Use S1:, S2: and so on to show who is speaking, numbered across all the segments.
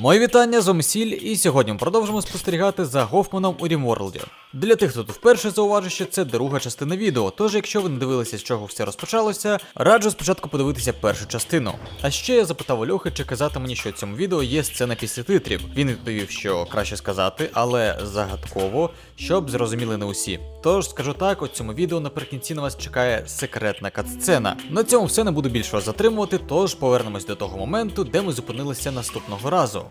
S1: Мої вітання з Омсіль, і сьогодні ми продовжимо спостерігати за Гофманом у Рімворлді. Для тих, хто тут вперше зауважу, що це друга частина відео, тож якщо ви не дивилися, з чого все розпочалося, раджу спочатку подивитися першу частину. А ще я запитав у Льохи, чи казати мені, що в цьому відео є сцена після титрів. Він відповів, що краще сказати, але загадково, щоб зрозуміли не усі. Тож скажу так, у цьому відео наприкінці на вас чекає секретна катсцена. На цьому все не буду більше вас затримувати, тож повернемось до того моменту, де ми зупинилися наступного разу.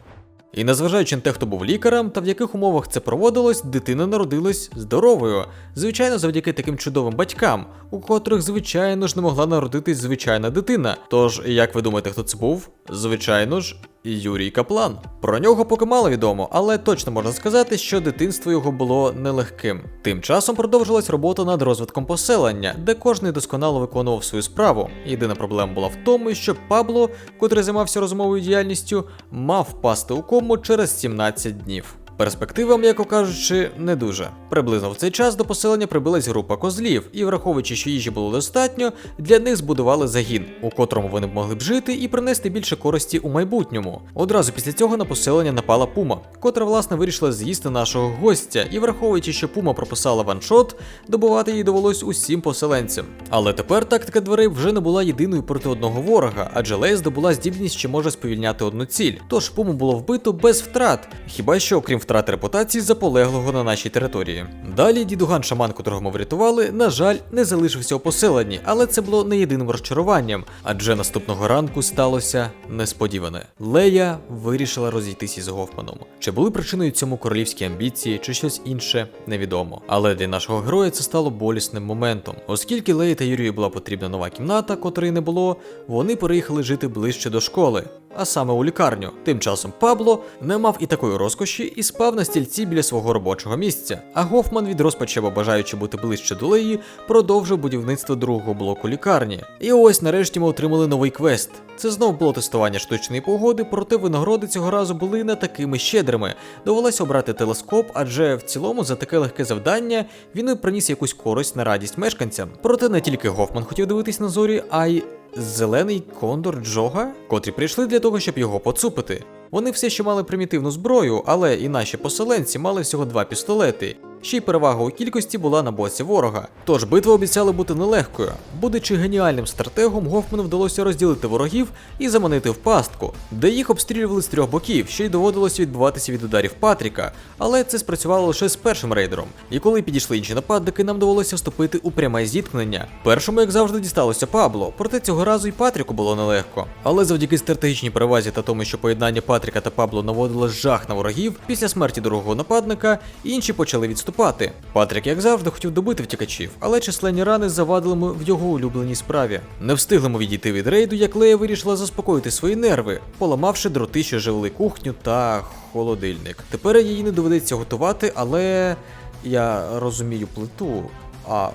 S1: І незважаючи на те, хто був лікарем та в яких умовах це проводилось, дитина народилась здоровою. Звичайно, завдяки таким чудовим батькам, у котрих, звичайно ж, не могла народитись звичайна дитина. Тож, як ви думаєте, хто це був? Звичайно ж, Юрій Каплан. Про нього поки мало відомо, але точно можна сказати, що дитинство його було нелегким. Тим часом продовжилась робота над розвитком поселення, де кожний досконало виконував свою справу. Єдина проблема була в тому, що Пабло, котрий займався розмовою діяльністю, мав впасти у кому через 17 днів. Перспектива, м'яко кажучи, не дуже. Приблизно в цей час до поселення прибилась група козлів, і враховуючи, що їжі було достатньо, для них збудували загін, у котрому вони б могли б жити і принести більше користі у майбутньому. Одразу після цього на поселення напала пума, котра власне вирішила з'їсти нашого гостя, і враховуючи, що пума прописала ваншот, добувати їй довелось усім поселенцям. Але тепер тактика дверей вже не була єдиною проти одного ворога, адже Лея здобула здібність, що може сповільняти одну ціль. Тож пуму було вбито без втрат, хіба що окрім втрати репутації заполеглого на нашій території. Далі дідуган шаман, котрого ми врятували, на жаль, не залишився у поселенні, але це було не єдиним розчаруванням, адже наступного ранку сталося несподіване. Лея вирішила розійтися з Гофманом. Чи були причиною цьому королівські амбіції, чи щось інше, невідомо. Але для нашого героя це стало болісним моментом, оскільки Леї та Юрію була потрібна нова кімната, котрої не було, вони переїхали жити ближче до школи а саме у лікарню. Тим часом Пабло не мав і такої розкоші і спав на стільці біля свого робочого місця. А Гофман від розпачево бажаючи бути ближче до Леї, продовжив будівництво другого блоку лікарні. І ось нарешті ми отримали новий квест. Це знов було тестування штучної погоди, проте винагороди цього разу були не такими щедрими. Довелося обрати телескоп, адже в цілому за таке легке завдання він і приніс якусь користь на радість мешканцям. Проте не тільки Гофман хотів дивитись на зорі, а й зелений кондор Джога, котрі прийшли для того, щоб його поцупити. Вони все ще мали примітивну зброю, але і наші поселенці мали всього два пістолети. Ще й перевага у кількості була на боці ворога. Тож битва обіцяла бути нелегкою. Будучи геніальним стратегом, Гофману вдалося розділити ворогів і заманити в пастку, де їх обстрілювали з трьох боків, ще й доводилося відбуватися від ударів Патріка. Але це спрацювало лише з першим рейдером. І коли підійшли інші нападники, нам довелося вступити у пряме зіткнення. Першому, як завжди, дісталося Пабло, проте цього разу і Патріку було нелегко. Але завдяки стратегічній перевазі та тому, що поєднання Патріка та Пабло наводило жах на ворогів, після смерті другого нападника інші почали відступати. Патрік, як завжди, хотів добити втікачів, але численні рани завадили ми в його улюбленій справі. Не встигли ми відійти від рейду, як Лея вирішила заспокоїти свої нерви, поламавши дроти, що живили кухню та холодильник. Тепер її не доведеться готувати, але я розумію плиту. А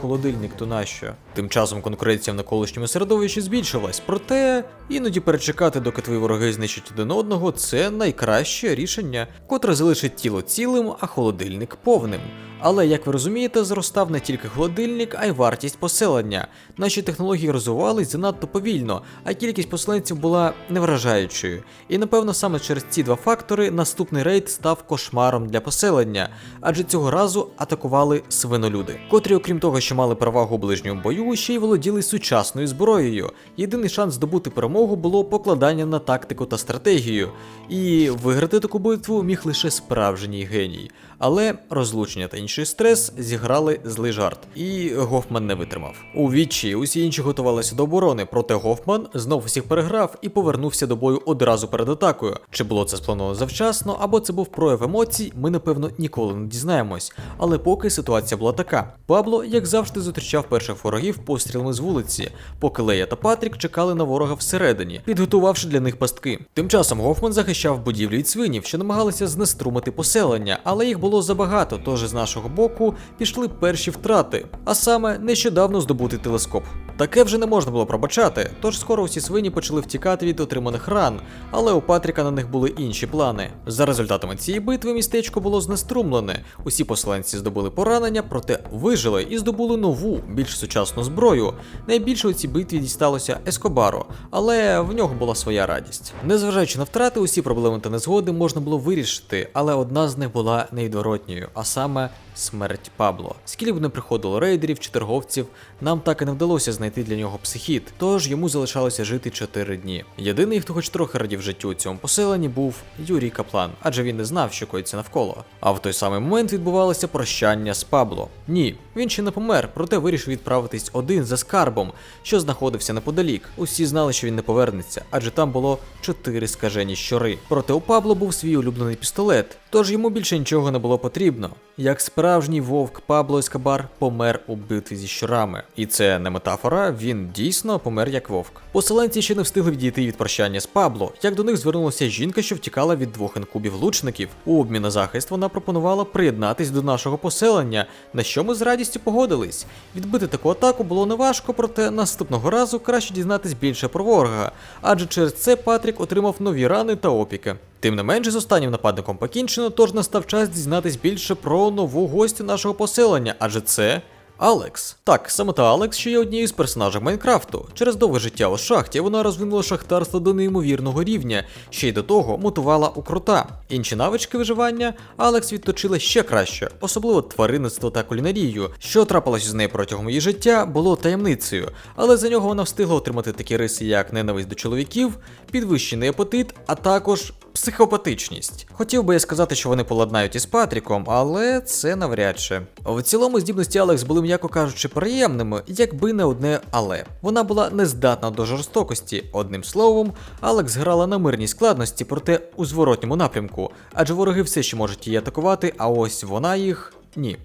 S1: холодильник то нащо? Тим часом конкуренція в навколишньому середовищі збільшилась, проте іноді перечекати, доки твої вороги знищать один одного, це найкраще рішення, котре залишить тіло цілим, а холодильник повним. Але, як ви розумієте, зростав не тільки холодильник, а й вартість поселення. Наші технології розвивались занадто повільно, а кількість поселенців була невражаючою. І напевно саме через ці два фактори наступний рейд став кошмаром для поселення, адже цього разу атакували свинолюди, котрі, окрім того, що мали перевагу у ближньому бою, ще й володіли сучасною зброєю. Єдиний шанс здобути перемогу було покладання на тактику та стратегію. І виграти таку битву міг лише справжній геній. Але розлучення та інший стрес зіграли злий жарт, і Гофман не витримав. У вічі усі інші готувалися до оборони, проте Гофман знов усіх переграв і повернувся до бою одразу перед атакою. Чи було це сплановано завчасно, або це був прояв емоцій, ми напевно ніколи не дізнаємось. Але поки ситуація була така: Пабло, як завжди, зустрічав перших ворогів пострілами з вулиці, поки Лея та Патрік чекали на ворога всередині, підготувавши для них пастки. Тим часом Гофман захищав будівлю від свинів, що намагалися знеструмити поселення, але їх було забагато, тож з нашого боку пішли перші втрати, а саме нещодавно здобутий телескоп. Таке вже не можна було пробачати, тож скоро усі свині почали втікати від отриманих ран, але у Патріка на них були інші плани. За результатами цієї битви містечко було знеструмлене. Усі поселенці здобули поранення, проте вижили і здобули нову, більш сучасну зброю. Найбільше у цій битві дісталося Ескобару, але в нього була своя радість. Незважаючи на втрати, усі проблеми та незгоди можна було вирішити, але одна з них була невідворотньою, а саме смерть Пабло. Скільки б не приходило рейдерів чи торговців, нам так і не вдалося знайти для нього психіт, тож йому залишалося жити 4 дні. Єдиний, хто хоч трохи радів життю у цьому поселенні, був Юрій Каплан, адже він не знав, що коїться навколо. А в той самий момент відбувалося прощання з Пабло. Ні, він ще не помер, проте вирішив відправитись один за скарбом, що знаходився неподалік. Усі знали, що він не повернеться, адже там було чотири скажені щури. Проте у Пабло був свій улюблений пістолет, тож йому більше нічого не було потрібно. Як справжній вовк Пабло Ескобар помер у битві зі щурами. І це не метафора, він дійсно помер як вовк. Поселенці ще не встигли відійти від прощання з Пабло, як до них звернулася жінка, що втікала від двох інкубів лучників. У обмін на захист вона пропонувала приєднатись до нашого поселення, на що ми з радістю погодились. Відбити таку атаку було неважко, проте наступного разу краще дізнатись більше про ворога, адже через це Патрік отримав нові рани та опіки. Тим не менше, з останнім нападником покінчено, тож настав час дізнатись більше про нову гостю нашого поселення, адже це. Алекс. Так, саме та Алекс, що є однією з персонажів Майнкрафту. Через довге життя у шахті вона розвинула шахтарство до неймовірного рівня, ще й до того мутувала у крута. Інші навички виживання Алекс відточила ще краще, особливо тваринництво та кулінарію. Що трапилось з нею протягом її життя, було таємницею, але за нього вона встигла отримати такі риси, як ненависть до чоловіків, підвищений апетит, а також психопатичність. Хотів би я сказати, що вони поладнають із Патріком, але це навряд чи. В цілому здібності Алекс були, м'яко кажучи, приємними, якби не одне але. Вона була нездатна до жорстокості. Одним словом, Алекс грала на мирній складності, проте у зворотньому напрямку, адже вороги все ще можуть її атакувати, а ось вона їх ні.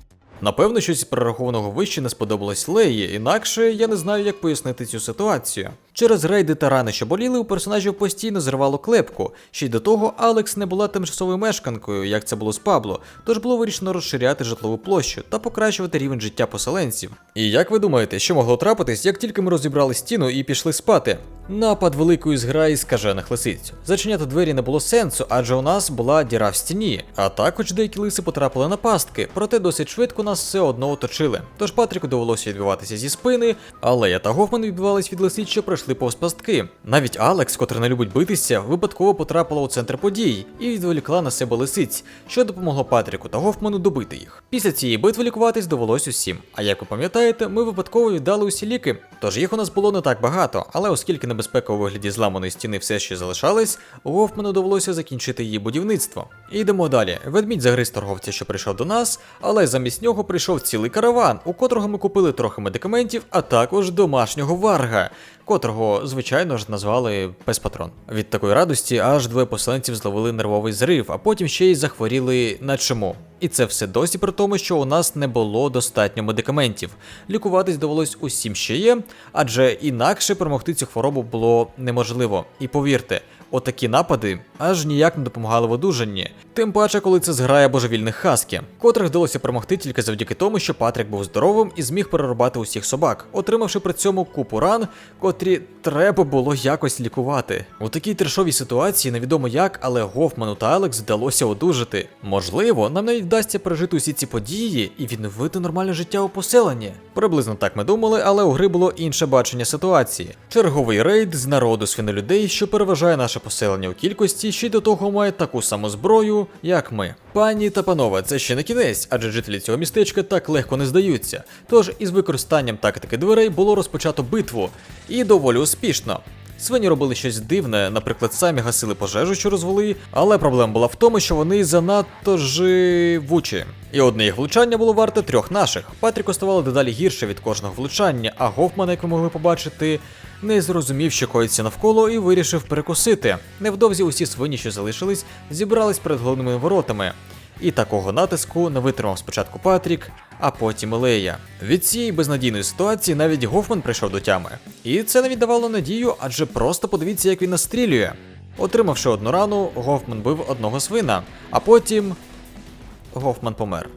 S1: Напевно, щось з перерахованого вище не сподобалось Леї, інакше я не знаю, як пояснити цю ситуацію. Через рейди та рани, що боліли, у персонажів постійно зривало клепку. Ще й до того Алекс не була тимчасовою мешканкою, як це було з Пабло, тож було вирішено розширяти житлову площу та покращувати рівень життя поселенців. І як ви думаєте, що могло трапитись, як тільки ми розібрали стіну і пішли спати? Напад великої зграї скажених лисиць. Зачиняти двері не було сенсу, адже у нас була діра в стіні. А також деякі лиси потрапили на пастки, проте досить швидко нас все одно оточили. Тож Патріку довелося відбиватися зі спини, але я та Гофман відбивались від лисиць, що пройшли повз пастки. Навіть Алекс, котра не любить битися, випадково потрапила у центр подій і відволікла на себе лисиць, що допомогло Патріку та Гофману добити їх. Після цієї битви лікуватись довелось усім. А як ви пам'ятаєте, ми випадково віддали усі ліки. Тож їх у нас було не так багато, але оскільки небезпека у вигляді зламаної стіни все ще залишалась, Гофману довелося закінчити її будівництво. Йдемо далі. Ведмідь загриз торговця, що прийшов до нас, але замість нього прийшов цілий караван, у котрого ми купили трохи медикаментів, а також домашнього варга, котрого, звичайно ж, назвали пес-патрон. Від такої радості аж двоє поселенців зловили нервовий зрив, а потім ще й захворіли на чому. І це все досі при тому, що у нас не було достатньо медикаментів. Лікуватись довелось усім ще є, адже інакше перемогти цю хворобу було неможливо. І повірте, отакі напади аж ніяк не допомагали в одужанні. Тим паче, коли це зграє божевільних хаски, котрих вдалося перемогти тільки завдяки тому, що Патрік був здоровим і зміг перерубати усіх собак, отримавши при цьому купу ран, котрі треба було якось лікувати. У такій трешовій ситуації невідомо як, але Гофману та Алекс вдалося одужати. Можливо, нам навіть вдасться пережити усі ці події і відновити нормальне життя у поселенні. Приблизно так ми думали, але у гри було інше бачення ситуації. Черговий рейд з народу свинолюдей, що переважає наше поселення у кількості, ще й до того має таку саму зброю, як ми. Пані та панове, це ще не кінець, адже жителі цього містечка так легко не здаються. Тож із використанням тактики дверей було розпочато битву, і доволі успішно. Свині робили щось дивне, наприклад, самі гасили пожежу, що розвели, але проблема була в тому, що вони занадто живучі. І одне їх влучання було варте трьох наших. Патріку ставало дедалі гірше від кожного влучання, а Гофман, як ви могли побачити, не зрозумів, що коїться навколо, і вирішив перекусити. Невдовзі усі свині, що залишились, зібрались перед головними воротами. І такого натиску не витримав спочатку Патрік, а потім Лея. Від цієї безнадійної ситуації навіть Гофман прийшов до тями. І це не віддавало надію, адже просто подивіться, як він настрілює. Отримавши одну рану, Гофман бив одного свина, а потім Гофман помер.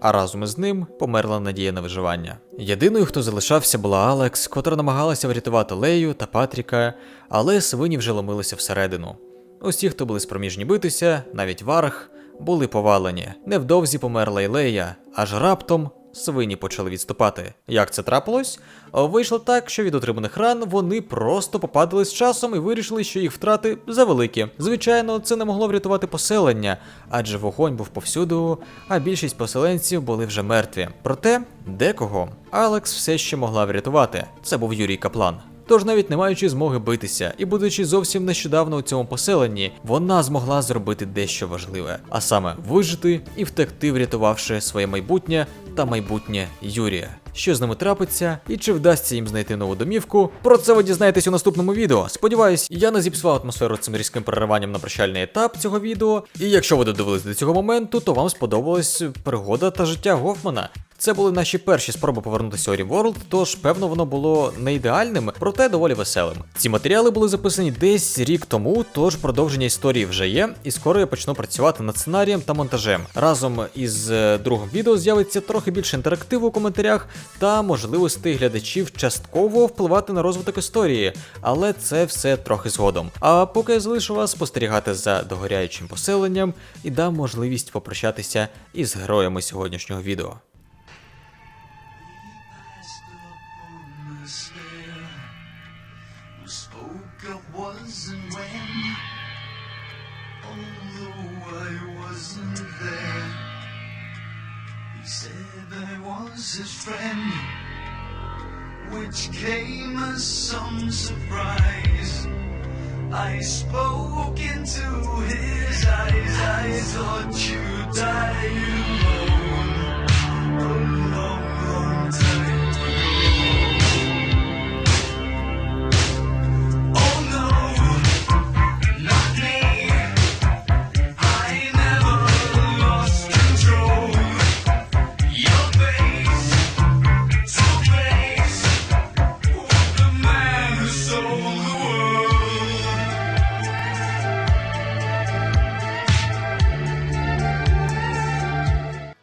S1: А разом із ним померла надія на виживання. Єдиною, хто залишався, була Алекс, котра намагалася врятувати Лею та Патріка, але свині вже ломилися всередину. Усі, хто були спроміжні битися, навіть варх, були повалені. Невдовзі померла й Лея, аж раптом свині почали відступати. Як це трапилось? Вийшло так, що від отриманих ран вони просто попадали з часом і вирішили, що їх втрати завеликі. Звичайно, це не могло врятувати поселення, адже вогонь був повсюду, а більшість поселенців були вже мертві. Проте декого Алекс все ще могла врятувати. Це був Юрій Каплан. Тож, навіть не маючи змоги битися і будучи зовсім нещодавно у цьому поселенні, вона змогла зробити дещо важливе, а саме вижити і втекти, врятувавши своє майбутнє та майбутнє Юрія. Що з ними трапиться, і чи вдасться їм знайти нову домівку? Про це ви дізнаєтесь у наступному відео. Сподіваюсь, я не зіпсував атмосферу цим різким перериванням на прощальний етап цього відео. І якщо ви додивились до цього моменту, то вам сподобалась пригода та життя Гофмана. Це були наші перші спроби повернутися у RimWorld, тож певно воно було не ідеальним, проте доволі веселим. Ці матеріали були записані десь рік тому, тож продовження історії вже є, і скоро я почну працювати над сценарієм та монтажем. Разом із е, другим відео з'явиться трохи більше інтерактиву у коментарях та можливостей глядачів частково впливати на розвиток історії, але це все трохи згодом. А поки я залишу вас спостерігати за догоряючим поселенням і дам можливість попрощатися із героями сьогоднішнього відео.
S2: He said I was his friend, which came as some surprise. I spoke into his eyes, I thought you'd die, alone.